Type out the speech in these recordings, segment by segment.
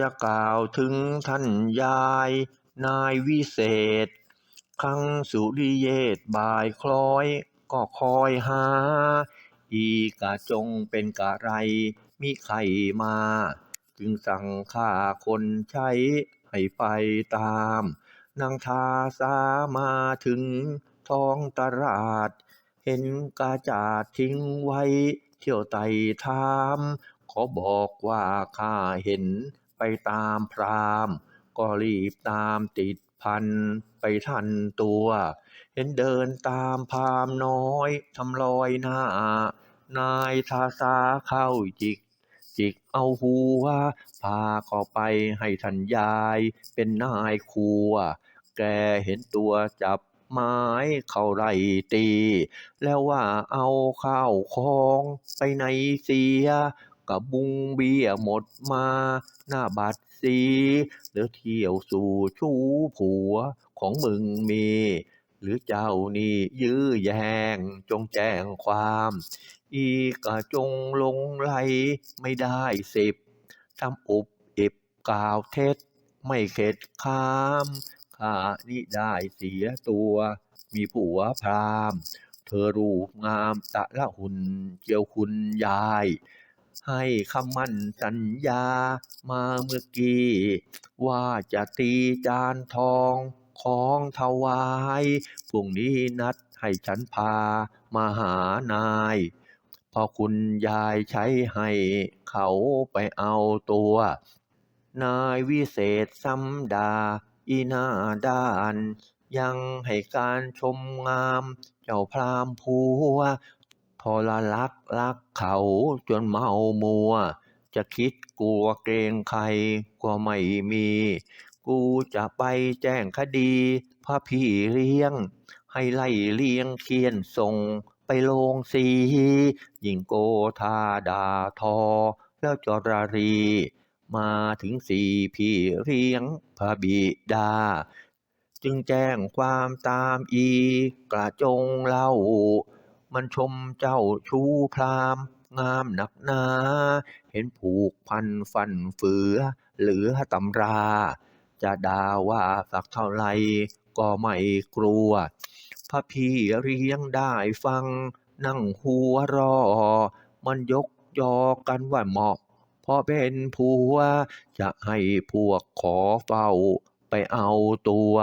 จะกล่าวถึงท่านยาย นายวิเศษ ครั้งสุริเยศบ่ายคล้อย ก็คอยหา อีกะจงเป็นกะไรมิใครมา จึงสั่งฆ่าคนใช้ ให้ไปตาม นางทาสามาถึงท้องตลาด เห็นกาจาดทิ้งไว้ เที่ยวไต่ถาม ขอบอกว่าข้าเห็น ไปตามพรามก็รีบตามติดพันไปทันตัว เห็นเดินตามพรามน้อยทำรอยหน้า นายทาสาเข้าจิก จิกเอาหัวพาเข้าไปให้ท่านยาย เป็นนายครัว แกเห็นตัวจับไม้เข้าไล่ตี แล้วว่าเอาข้าวของไปไหนเสีย กับบุงเบี้ยหมดมา หน้าบัดสีเหลือเที่ยวสู่ชู้ผัวของมึงมี หรือเจ้านี่ยื้อแยงจงแจ้งความ อีกะจงลงไหลไม่ได้สิบทำอุบอิบกล่าวเท็จ ไม่เข็ดค้ามข้านี่ได้เสียตัว มีผัวพรามเธอรูปงามตะละหุ่นเจียวคุณยาย ให้คำมั่นสัญญามาเมื่อกี้ ว่าจะตีจานทองของถวายพรุ่งนี้นัดให้ฉันพามาหานาย พอคุณยายใช้ให้เขาไปเอาตัว นายวิเศษซ้ำดาอีหน้าด้าน ยังให้การชมงาม เจ้าพรามผัว ทรลักลักเขาจนเมามัว จะคิดกลัวเกรงใครก็ไม่มี กูจะไปแจ้งคดีพระพี่เลี้ยง ให้ไล่เลี้ยงเคียนส่งไปโรงสียิงโกธาดาทอ แล้วจรารี มาถึงสี่พี่เลี้ยงพระบิดาจึงแจ้งความตามอีกระจงเล่า มันชมเจ้าชูพรามงามหนักหนา เห็นผูกพันฟันเฟือ เหลือตำรา จะด่าว่าสักเท่าไรก็ไม่กลัว พระพี่เลี้ยงได้ฟัง นั่งหัวรอ มันยกยอกันว่าเหมาะเพราะเป็นผัวจะให้พวกขอเฝ้าไปเอาตัว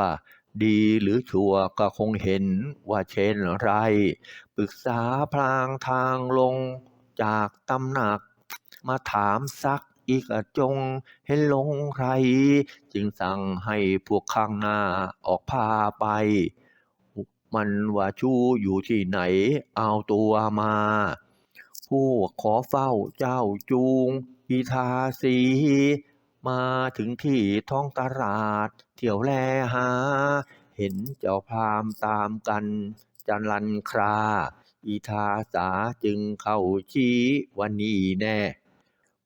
ดีหรือชั่วก็คงเห็นว่าเช่นไร ปรึกษาพลางทางลงจากตำหนัก มาถามซักอีกจงเห็นลงใครจึงสั่งให้พวกข้างหน้าออกพาไป มันว่าชู้อยู่ที่ไหนเอาตัวมาพวกขอเฝ้าเจ้าจูงอีทาสี มาถึงที่ท้องตลาด เที่ยวแลหา เห็นเจ้าพรามตามกันจันลันครา อีทาสาจึงเข้าชี้ว่านี่แน่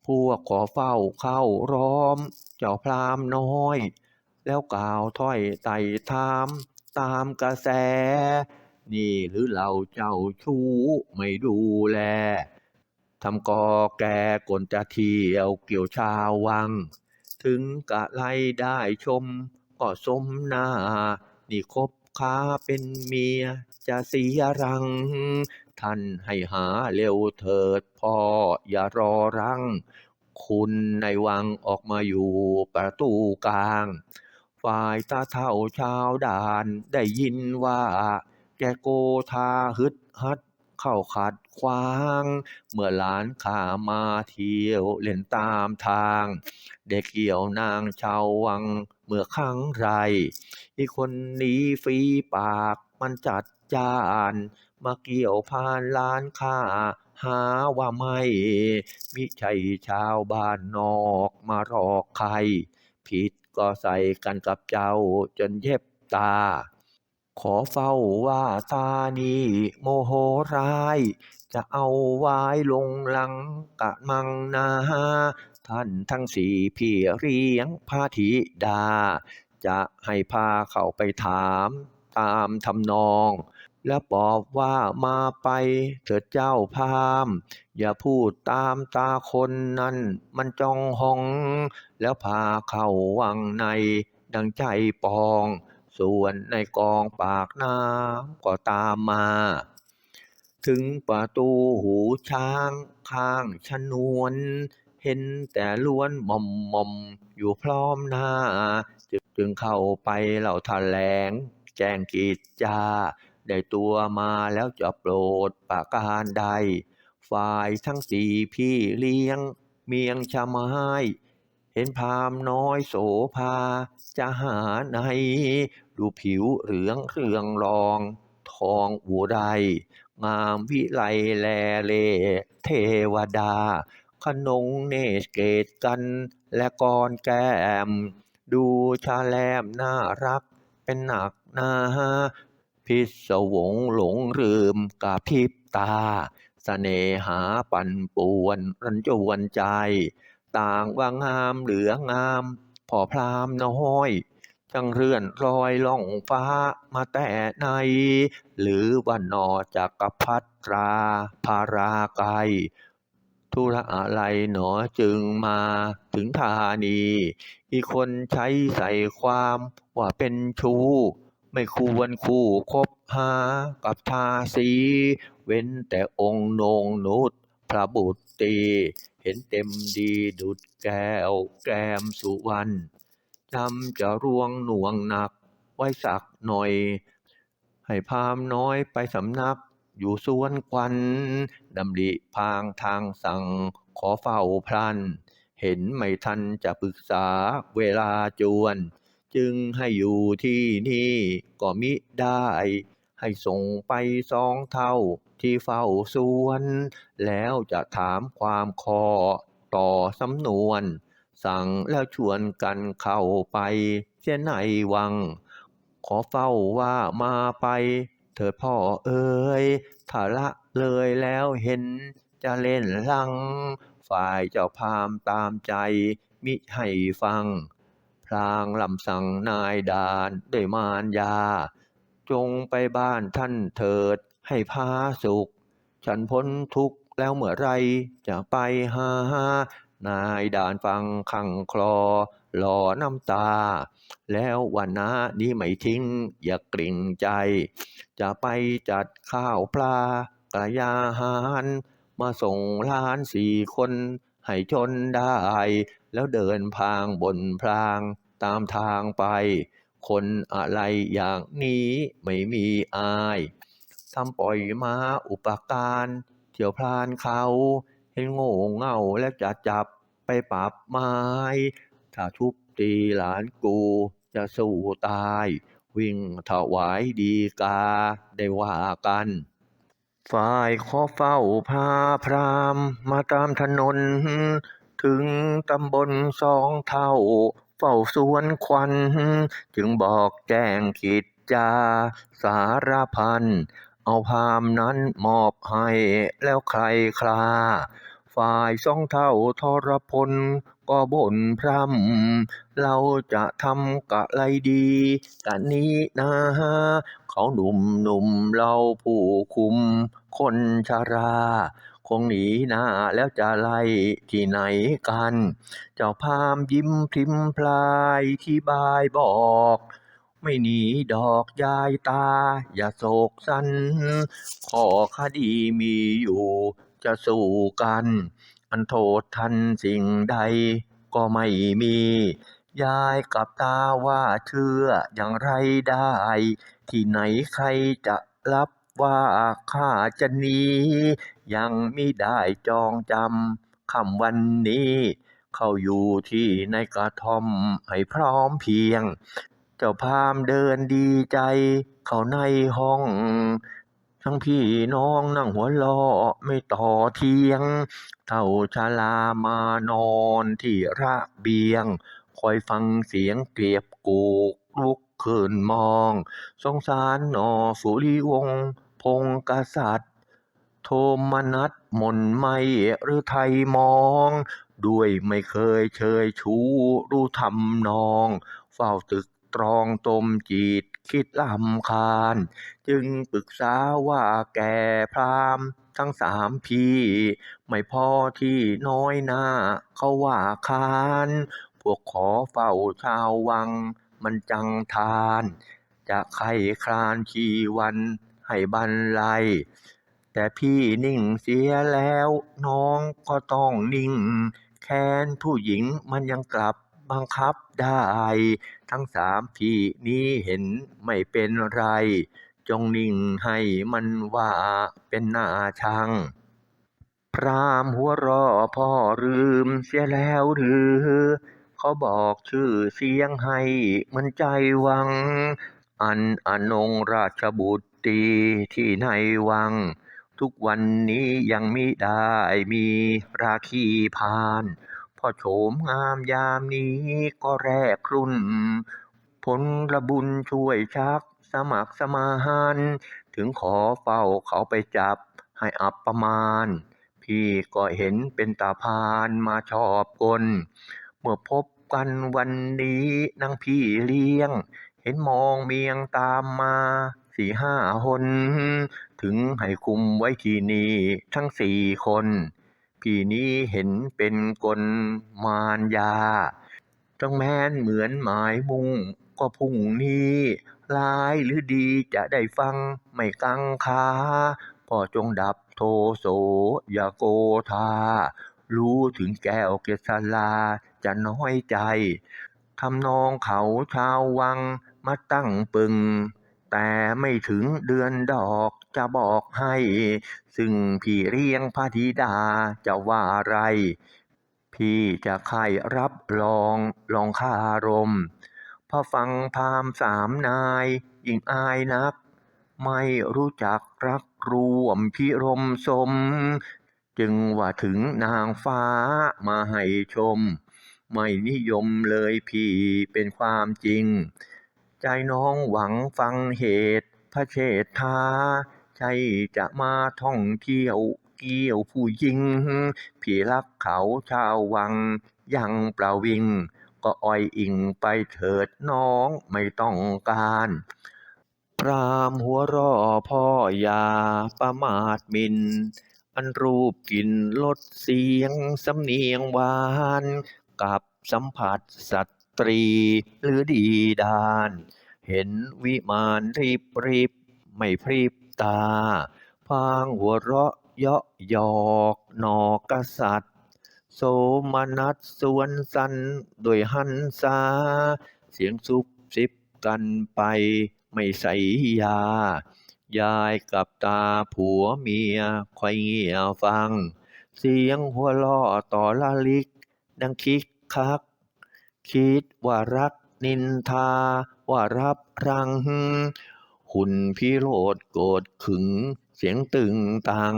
พวกขอเฝ้าเข้าร้อม เจ้าพรามน้อย แล้วกล่าวถ้อยไต่ถามตามกระแส นี่หรือเราเจ้าชู้ไม่ดูแลทำกอแกกลจะเที่ยวเกี่ยวชาววัง ถึงกะไลได้ชม ก็สมหน้า นี่คบค้าเป็นเมีย จะเสียรัง ท่านให้หาเร็วเถิดพ่ออย่ารอรัง คุณในวังออกมาอยู่ประตูกลาง ฝ่ายตาเท่าชาวด่านได้ยินว่า แกโกธาฮึดฮัด เข้าขัดขวาง เมื่อหลานข้ามาเที่ยวเล่นตามทาง เด็กเกี่ยวนางชาววังเมื่อครั้งไร อีคนนี้ฝีปากมันจัดจาน มาเกี่ยวพานล้านข้าหาว่าไม่มิใช่ชาวบ้านนอกมารอกใคร ผิดก็ใส่กันกับเจ้าจนเย็บตา ขอเฝ้าว่าตานีโมโหร้าย จะเอาไว้ลงหลังกะมังนาท่านทั้งสี่พี่เลี้ยงพาธิดา จะให้พาเข้าไปถามตามทำนอง แล้วบอกว่ามาไปเถิดเจ้าพาม อย่าพูดตามตาคนนั้นมันจองหอง แล้วพาเข้าวังในดังใจปอง ส่วนในกองปากน้ำก็ตามมา ถึงประตูหูช้างข้างชนวน เห็นแต่ล้วนหม่อมหม่อมอยู่พร้อมหน้า จึงเข้าไปเหล่าแถลง แจ้งกิจจา ได้ตัวมาแล้วจะโปรดประการใด ฝ่ายทั้งสี่พี่เลี้ยง เมียงชะไม้ เห็นพามน้อยโสภา จะหาไหนดูผิวเหลืองเรืองรอง ทองอุไรงามวิไลแลเล เทวดา ขนงเนตรเกตกัน และกรแก้ม ดูชาแลมน่ารัก เป็นหนักหนาพิศวงหลงลืมกะพริบตาเสน่หาปั่นป่วนรันจวนใจ ต่างว่างามเหลืองาม พอพรามน้อยจังเรื่อนรอยล่องฟ้ามาแต่ใน หรือว่านอจักรพัตราภาราไกธุระอะไรหนอจึงมาถึงธานี อีคนใช้ใส่ความว่าเป็นชู้ ไม่ควรคู่คบหากับทาสี เว้นแต่องค์นงนุษพระบุตรี เห็นเต็มดีดุดแก้วแก้มสุวรรณจำจะร่วงหน่วงหนักไว้สักหน่อย ให้พามน้อยไปสำนักอยู่สวนควันดำริพางทางสั่งขอเฝ้าพลัน เห็นไม่ทันจะปรึกษาเวลาจวน จึงให้อยู่ที่นี่ก็มิได้ ให้ส่งไปสองเท่า ที่เฝ้าสวน แล้วจะถามความคอต่อสำนวน สั่งแล้วชวนกันเข้าไปเสียในวัง ขอเฝ้าว่ามาไป เถิดพ่อเอ๋ยถ้าละเลยแล้วเห็นจะเล่นลัง ฝ่ายเจ้าพามตามใจมิให้ฟัง พลางลำสั่งนายดานด้วยมารยา จงไปบ้านท่านเถิด ให้พาสุข ฉันพ้นทุกข์แล้วเมื่อไรจะไปหานายด่านฟังขังคลอหล่อน้ำตา แล้ววันนะนี้ไม่ทิ้ง อย่ากริ่งใจ จะไปจัดข้าวปลากระยาหารมาส่งล้านสี่คน ให้ชนได้ แล้วเดินพางบนพลางตามทางไป คนอะไรอย่างนี้ไม่มีอาย ทำปล่อยมาอุปการ เที่ยวพลานเขา เห็นโง่เง่าแล้วจะจับไปปรับไม้ ถ้าทุบตีหลานกูจะสู้ตาย วิ่งถวายดีกาได้ว่ากันฝ่ายขอเฝ้าพาพรามมาตามถนน ถึงตำบลสองเท่า เฝ้าสวนควัน จึงบอกแจ้งกิจจาสารพัน เอาพามนั้นมอบให้แล้วใครคลา ฝ่ายสองเท่าทรพลก็บ่นพร่ำเราจะทำกะไรดีกันนี้นะเขาหนุ่มหนุ่มเราผู้คุมคนชารา คงหนีหน้าแล้วจะไล่ที่ไหนกัน เจ้าพามยิ้มพริมพลายที่บายบอก ไม่หนีดอกยายตา อย่าโศกสัน ขอคดีมีอยู่ จะสู้กัน อันโทษทันสิ่งใดก็ไม่มี ยายกับตาว่าเชื่ออย่างไรได้ ที่ไหนใครจะรับว่าข้าจะหนียังมิได้จองจำคำวันนี้ เข้าอยู่ที่ในกระท่อมให้พร้อมเพียง จ้าพามเดินดีใจ เข้าในห้อง ทั้งพี่น้องนั่งหัวล้อไม่ต่อเทียง เท่าชลามานอนที่ระเบียง คอยฟังเสียงเกลียบกูกลุกขึ้นมอง สงสารหนอสุริวงศ์พงกษัตริย์ โทมนัสหม่นไม่หรือไทยมอง ด้วยไม่เคยเชยชูรู้ทำนอง เฝ้าตึก ตรองตมจีดคิดลำคาญ จึงปรึกษาว่าแก่พรามทั้งสามพี่ ไม่พอที่น้อยหน้าเขาว่าคาน พวกขอเฝ้าชาววัง มันจังทาน จะไข้คลานชีวันให้บรรลัยแต่พี่นิ่งเสียแล้วน้องก็ต้องนิ่ง แค้นผู้หญิงมันยังกลับบังคับ ได้ ทั้งสามพี่นี้เห็นไม่เป็นไร จงนิ่งให้มันว่าเป็นหน้าชัง พรามหัวราะพ่อลืมเสียแล้วหรือเขาบอกชื่อเสียงให้มันใจวัง อันอนงราชบุตรีที่ในวัง ทุกวันนี้ยังมิได้มีราคีพาน พ่อโฉมงามยามนี้ก็แรกครุ่น ผลระบุญช่วยชักสมัครสมานถึงขอเฝ้าเขาไปจับให้อับประมาณ พี่ก็เห็นเป็นตาพานมาชอบกล เมื่อพบกันวันนี้นางพี่เลี้ยง เห็นมองเมียงตามมาสี่ห้าหนถึงให้คุมไว้ที่นี่ทั้งสี่คน พี่นี้เห็นเป็นกลมารยาจังแม้นเหมือนหมายมุ่งก็พุ่งนี้ร้ายหรือดีจะได้ฟังไม่กังขาพ่อจงดับโทโสอย่าโกธา รู้ถึงแก้วเกษลาจะน้อยใจทำนองเขาชาววังมาตั้งปึง แต่ไม่ถึงเดือนดอก จะบอกให้ ซึ่งพี่เรียงพระธิดาจะว่าไร พี่จะใครรับรองลองคารมพระฟังพามสามนายยิ่งอายนัก ไม่รู้จักรักรวมพิรมสม จึงว่าถึงนางฟ้ามาให้ชม ไม่นิยมเลยพี่เป็นความจริง ใจน้องหวังฟังเหตุพระเชษฐา ใช่จะมาท่องเที่ยวเกี่ยวผู้หญิงพี่รักเขาชาววัง ยังประวิง ก็อ้อยอิงไปเถิดน้องไม่ต้องการพรามหัวราะพ่อยาประมาทมิน อันรูปกลิ่นรสเสียงสำเนียงหวาน กับสัมผัสสตรีหรือดีดาน เห็นวิมานริบริบไม่พริบ ตา พางหัวเราะเยาะหยอกหนอกษัตริย์ โสมนัสสวนสันด้วยหันษาเสียงซุบซิบกันไปไม่ใส่ยา ยายกับตาผัวเมียคอยเงี่ยฟัง เสียงหัวเราะต่อละลิก ดังคิกคัก คิดว่ารักนินทาว่ารับรัง หุ่นพิโรธโกรธขึง เสียงตึงตัง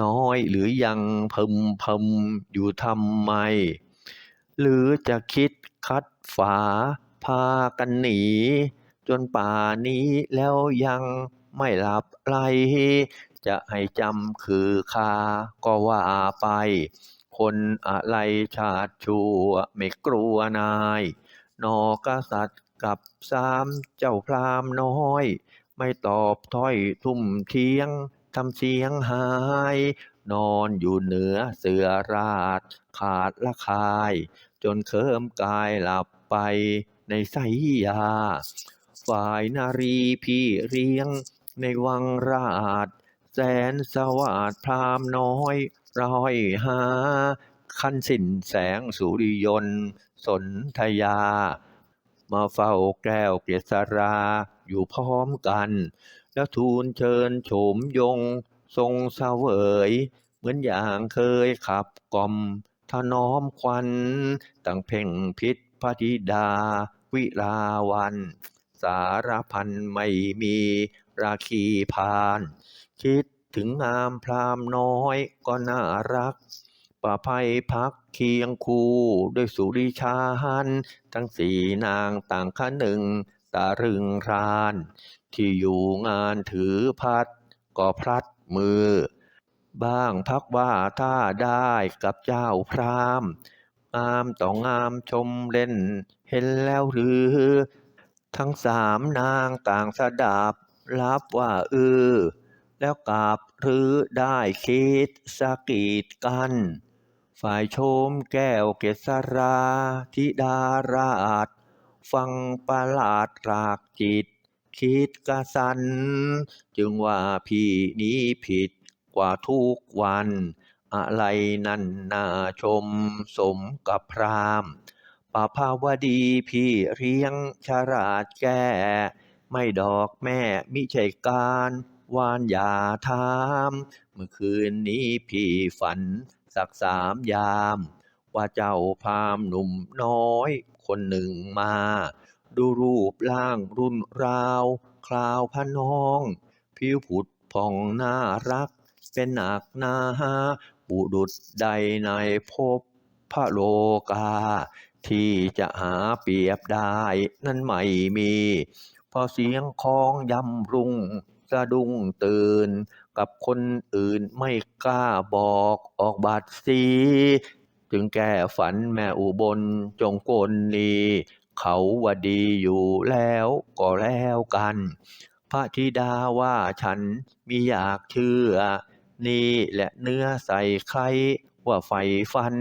น้อยหรือยังพึมพำอยู่ทำไม หรือจะคิดคัดฝาพากันหนี จนป่านี้แล้วยังไม่หลับไหลจะให้จำคือคาก็ว่าไป คนอะไรชาติชั่วไม่กลัวนาย นอกษัตริย์ กับสามเจ้าพราหมณ์น้อย ไม่ตอบถ้อยทุ่มเทียงทำเสียงหาย นอนอยู่เหนือเสือราชขาดละคาย จนเคิมกายหลับไปในไสยา ฝ่ายนารีพี่เลี้ยงในวังราช แสนสวัสดพราหมณ์น้อยร้อยหาคันสิ้นแสงสุริยน สนธยา มาเฝ้าแก้วเกษราอยู่พร้อมกัน แล้วทูลเชิญโฉมยง ทรงเสวยเหมือนอย่างเคยขับกล่อมถนอมควันตั้งเพ่งพิษพระธิดา วิลาวัน สารพันไม่มีราคีพาน คิดถึงงามพรามน้อยก็น่ารัก ประภัยพักเคียงคู่ด้วยสุริชานทั้งสี่นางต่างคะหนึ่งตารึงราน ที่อยู่งานถือพัด ก็พลัดมือ บ้างพักว่าถ้าได้กับเจ้าพรามงามต่องามชมเล่น เห็นแล้วหรือ ทั้งสามนางต่างสดับรับว่าเออแล้วกลับหรือได้คิดสะกีดกัน ฝ่ายชมแก้วเกษราธิดาราช ฟังประหลาดรากจิต คิดกระสัน จึงว่าพี่นี้ผิดกว่าทุกวัน อะไรนั่นน่าชมสมกับพรามณ์ปภาวดีพี่เรียงฉลาดแก้ไม่ดอกแม่มิใช่การวานอย่าถาม เมื่อคืนนี้พี่ฝัน สักสามยาม ว่าเจ้าพรามหนุ่มน้อย คนหนึ่งมา ดูรูปร่างรุ่นราวคราวพะน้อง ผิวผุดผ่องน่ารัก เป็นหนักหนาบุดุดใดในภพพระโลกา ที่จะหาเปรียบได้นั้นไม่มี พอเสียงคองยำรุง สะดุ้งตื่น กับคนอื่นไม่กล้าบอกออกบัตรสีจึงแก้ฝันแม่อุบลจงกลนีเขาว่าดีอยู่แล้วก็แล้วกัน พระธิดาว่าฉันมิอยากเชื่อ นี่และเนื้อใส่ใครว่าไฟฟัน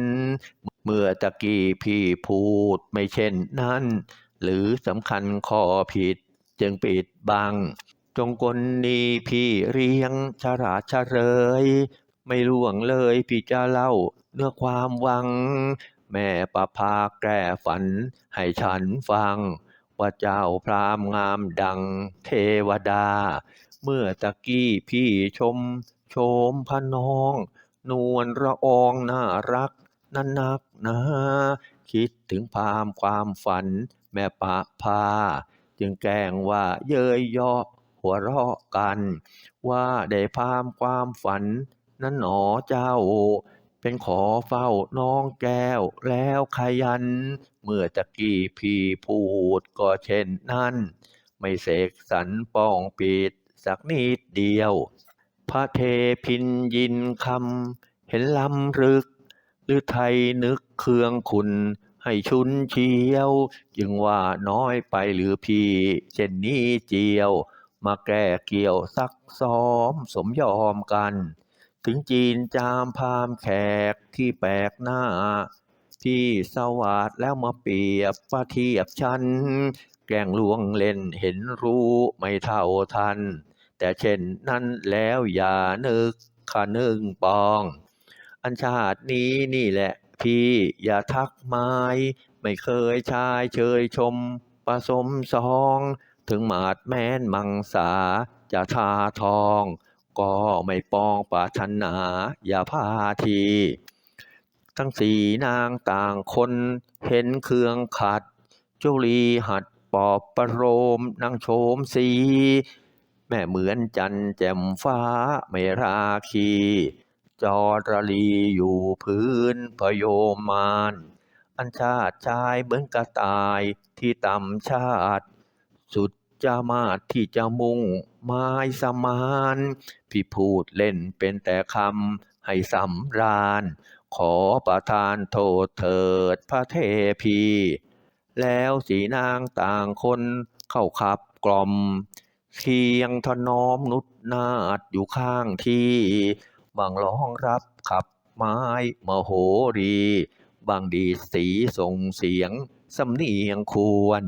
เมื่อตะกี้พี่พูดไม่เช่นนั้น หรือสำคัญขอผิดจึงปิดบัง จงกลนีพี่เรียงฉลาดเฉลยไม่ล่วงเลยพี่จะเล่าเนื้อความวัง แม่ประภาแก้ฝัน ให้ฉันฟัง ว่าเจ้าพรามงามดังเทวดา เมื่อตะกี้พี่ชม โชมพะน้อง นวลละอองน่ารักนั่นนักนาคิดถึงพรามความฝัน แม่ปะพา จึงแกล้งว่าเย้ยยาะ หัวเราะกัน ว่าได้พามความฝัน นั้นหนอเจ้า เป็นขอเฝ้าน้องแก้วแล้วขยัน เมื่อตะกี้พี่พูดก็เช่นนั้น ไม่เสกสรรป้องปิดสักนิดเดียว พระเทพินยินคำเห็นลำรึก หรือไทยนึกเครื่องคุณให้ชุนเชียว จึงว่าน้อยไปหรือพี่เช่นนี้เจียว มาแก้เกี่ยวซักซ้อมสมยอมกัน ถึงจีนจามพามแขกที่แปลกหน้า ที่สวัสดแล้วมาเปรียบประเทียบฉันแกล้งลวงเล่นเห็นรู้ไม่เท่าทัน แต่เช่นนั้นแล้วอย่านึกขะนึงปอง อันชาตินี้นี่แหละพี่อย่าทักไม้ ไม่เคยชายเชยชมผสมสอง ถึงหมาดแม้นมังสา จะทาทอง ก็ไม่ปองปารถนา อย่าพาที ทั้งสี่นางต่างคนเห็นเครื่องขัด จุลีหัดปอบประโลมนางโฉมสี แม่เหมือนจันแจ่มฟ้าไม่ราคีจอระลีอยู่พื้นพโยมาน อันชาติชายเหมือนกระต่ายที่ต่ำชาติ สุดจะมาที่จะมุ่งไม้สมานพี่พูดเล่นเป็นแต่คำให้สำราญ ขอประทานโทษเถิดพระเทพี แล้วสีนางต่างคนเข้าขับกล่อมเคียงถนอมนุดนาดอยู่ข้างที่บางร้องรับขับไม้มโหรี บางดีสีส่งเสียงสำเนียงควร